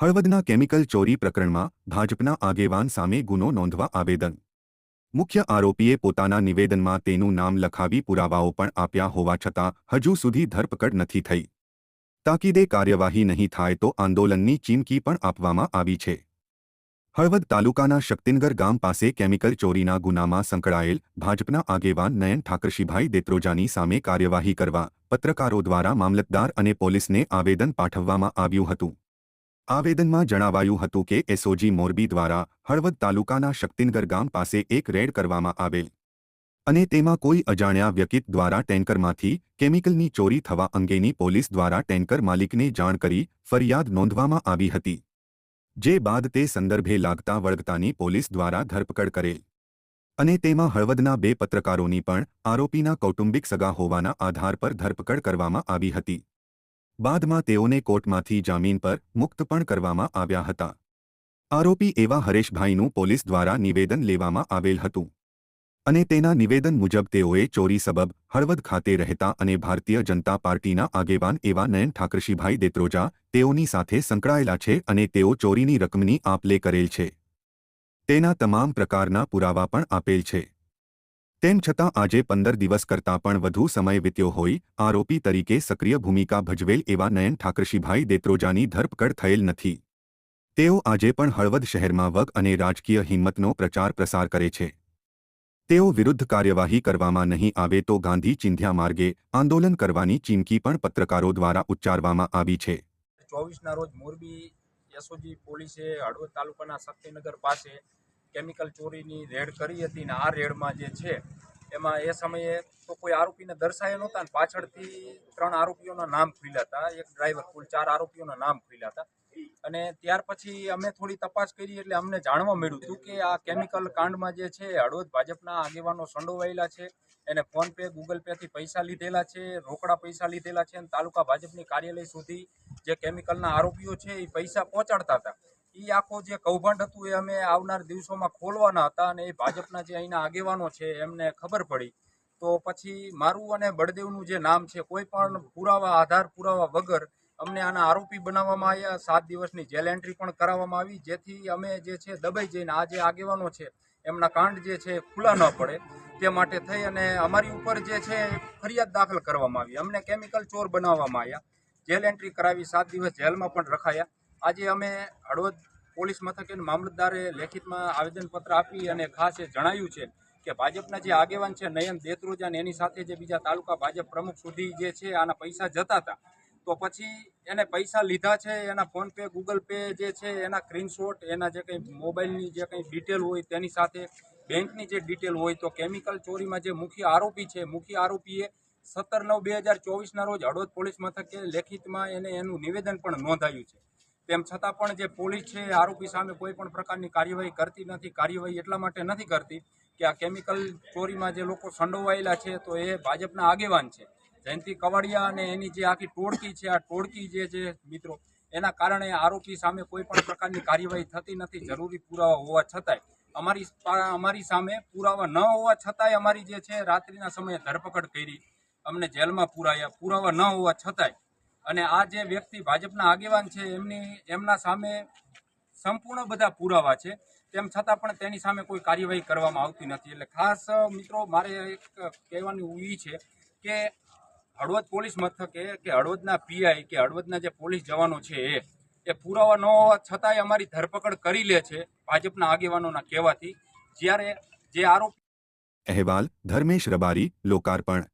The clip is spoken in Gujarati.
હળવદના કેમિકલ ચોરી પ્રકરણમાં ભાજપના આગેવાન સામે ગુનો નોંધવા આવેદન. મુખ્ય આરોપીએ પોતાના નિવેદનમાં તેનું નામ લખાવી પુરાવાઓ પણ આપ્યા હોવા છતાં હજુ સુધી ધરપકડ નથી થઈ. તાકીદે કાર્યવાહી નહીં થાય તો આંદોલનની ચીમકી પણ આપવામાં આવી છે. હળવદ તાલુકાના શક્તિનગર ગામ પાસે કેમિકલ ચોરીના ગુનામાં સંકળાયેલ ભાજપના આગેવાન નયન ઠાકરશીભાઈ દેત્રોજાની સામે કાર્યવાહી કરવા પત્રકારો દ્વારા મામલતદાર અને પોલીસને આવેદન પાઠવવામાં આવ્યું હતું. આવેદનમાં જણાવાયું હતું કે એસઓજી મોરબી દ્વારા હળવદ તાલુકાના શક્તિનગર ગામ પાસે એક રેડ કરવામાં આવેલ અને તેમાં કોઈ અજાણ્યા વ્યક્તિ દ્વારા ટેન્કરમાંથી કેમિકલની ચોરી થવા અંગેની પોલીસ દ્વારા ટેન્કર માલિકને જાણ કરી ફરિયાદ નોંધવામાં આવી હતી, જે બાદ તે સંદર્ભે લાગતા વળગતાની પોલીસ દ્વારા ધરપકડ કરેલ અને તેમાં હળવદના બે પત્રકારોની પણ આરોપીના કૌટુંબિક સગા હોવાના આધાર પર ધરપકડ કરવામાં આવી હતી. બાદમાં તેઓને કોર્ટમાંથી જામીન પર મુક્ત પણ કરવામાં આવ્યા હતા. આરોપી એવા હરેશભાઈનું પોલીસ દ્વારા નિવેદન લેવામાં આવેલ હતું. અને તેના નિવેદન મુજબ તેઓએ ચોરી સબબ હળવદ ખાતે રહેતા અને ભારતીય જનતા પાર્ટીના આગેવાન એવા નયન ઠાકરશીભાઈ દેત્રોજા તેઓની સાથે સંકળાયેલા છે અને તેઓ ચોરીની રકમની આપલે કરેલ છે. તેના તમામ પ્રકારના પુરાવા પણ આપેલ છે. તેમ છતાં આજે પંદર દિવસ કરતાં પણ વધુ સમય વીત્યો હોય, આરોપી તરીકે સક્રિય ભૂમિકા ભજવેલ એવા નયન ઠાકરશીભાઈ દેત્રોજાની ધરપકડ થયેલ નથી. તેઓ આજે પણ હળવદ શહેરમાં વગ અને રાજકીય હિંમતનો પ્રચાર પ્રસાર કરે છે. તેઓ વિરુદ્ધ કાર્યવાહી કરવામાં નહીં આવે તો ગાંધી ચિંધ્યા માર્ગે આંદોલન કરવાની ચીમકી પણ પત્રકારો દ્વારા ઉચ્ચારવામાં આવી છે. ચોવીસના રોજ મોરબી એસઓજી પોલીસે હળવદ તાલુકાના શક્તિનગર પાસે કેમિકલ ચોરીની રેડ કરી હતી ને આ રેડમાં જે છે, એમાં એ સમયે તો કોઈ આરોપીને દર્શાયા નહોતા ને પાછળથી ત્રણ આરોપીઓના નામ ખુલ્યા હતા. એક ડ્રાઈવર કુલ ચાર આરોપીઓના નામ ખુલ્યા હતા. અને ત્યાર પછી અમે થોડી તપાસ કરી એટલે અમને જાણવા મળ્યું હતું કે આ કેમિકલ કાંડમાં જે છે, હળવદ ભાજપના આગેવાનો સંડોવાયેલા છે, એને ફોન પે, ગૂગલ પેથી પૈસા લીધેલા છે, રોકડા પૈસા લીધેલા છે અને તાલુકા ભાજપની કાર્યાલય સુધી જે કેમિકલના આરોપીઓ છે એ પૈસા પહોંચાડતા હતા. એ આખો જે કૌભાંડ હતું એ અમે આવનાર દિવસોમાં ખોલવાના હતા અને એ ભાજપના જે અહીંના આગેવાનો છે એમને ખબર પડી. તો પછી મારું અને બળદેવનું જે નામ છે, કોઈ પણ પુરાવા, આધાર પુરાવા વગર અમને આના આરોપી બનાવવામાં આવ્યા. સાત દિવસની જેલ એન્ટ્રી પણ કરાવવામાં આવી, જેથી અમે જે છે દબાઈ જઈને આ જે આગેવાનો છે, એમના કાંડ જે છે ખુલ્લા ન પડે. તે માટે થઈ અને અમારી ઉપર જે છે ફરિયાદ દાખલ કરવામાં આવી. અમને કેમિકલ ચોર બનાવવામાં આવ્યા. જેલ એન્ટ્રી કરાવી સાત દિવસ જેલમાં પણ રખાયા. આજે અમે હળવદ પોલીસ મથકે મામલતદારે લેખિતમાં આવેદનપત્ર આપી અને ખાસ એ જણાવ્યું છે કે ભાજપના જે આગેવાન છે નયન દેત્રોજા અને એની સાથે જે બીજા તાલુકા ભાજપ પ્રમુખ સુધી જે છે આના પૈસા જતા હતા, તો પછી એને પૈસા લીધા છે, એના ફોનપે ગૂગલ પે જે છે એના સ્ક્રીનશોટ, એના જે કંઈ મોબાઈલની જે કંઈ ડિટેલ હોય તેની સાથે બેંકની જે ડિટેલ હોય, તો કેમિકલ ચોરીમાં જે મુખ્ય આરોપી છે, મુખ્ય આરોપીએ સત્તર નવ બે હજાર ચોવીસના રોજ હળવદ પોલીસ મથકે લેખિતમાં એને એનું નિવેદન પણ નોંધાયું છે. તેમ છતાં પણ જે પોલીસ છે આરોપી સામે કોઈ પણ પ્રકારની કાર્યવાહી કરતી નથી, કાર્યવાહી એટલા માટે નથી કરતી કે આ કેમિકલ ચોરીમાં જે લોકો સંડોવાયેલા છે, તો એ ભાજપના આગેવાન છે. જયંતિ કવાડિયા અને એની જે આખી ટોળકી છે, આ ટોળકી જે છે મિત્રો, એના કારણે આરોપી સામે કોઈ પણ પ્રકારની કાર્યવાહી થતી નથી, જરૂરી પુરાવા હોવા છતાંય. અમારી અમારી સામે પુરાવા ન હોવા છતાંય અમારી જે છે, રાત્રિના સમયે ધરપકડ કરી, અમને જેલમાં પુરાયા. પુરાવા ન હોવા છતાંય અને આ જે વ્યક્તિ ભાજપના આગેવાન છે, એમની, એમના સામે સંપૂર્ણ બધા પુરાવા છે. તેમ છતાં પણ તેની સામે કોઈ કાર્યવાહી કરવામાં આવતી નથી. એટલે ખાસ, મિત્રો, મારે એક કહેવાનું એ છે કે હળવદ પોલીસ મથકે કે હળવદના પીઆઈ કે હળવદના જે પોલીસ જવાનો છે એ એ પુરાવા ન હોવા છતાંય અમારી ધરપકડ કરી લે છે ભાજપના આગેવાનોના કહેવાથી. જ્યારે જે આરોપ અહેવાલ, ધર્મેશ રબારી, લોકાર્પણ.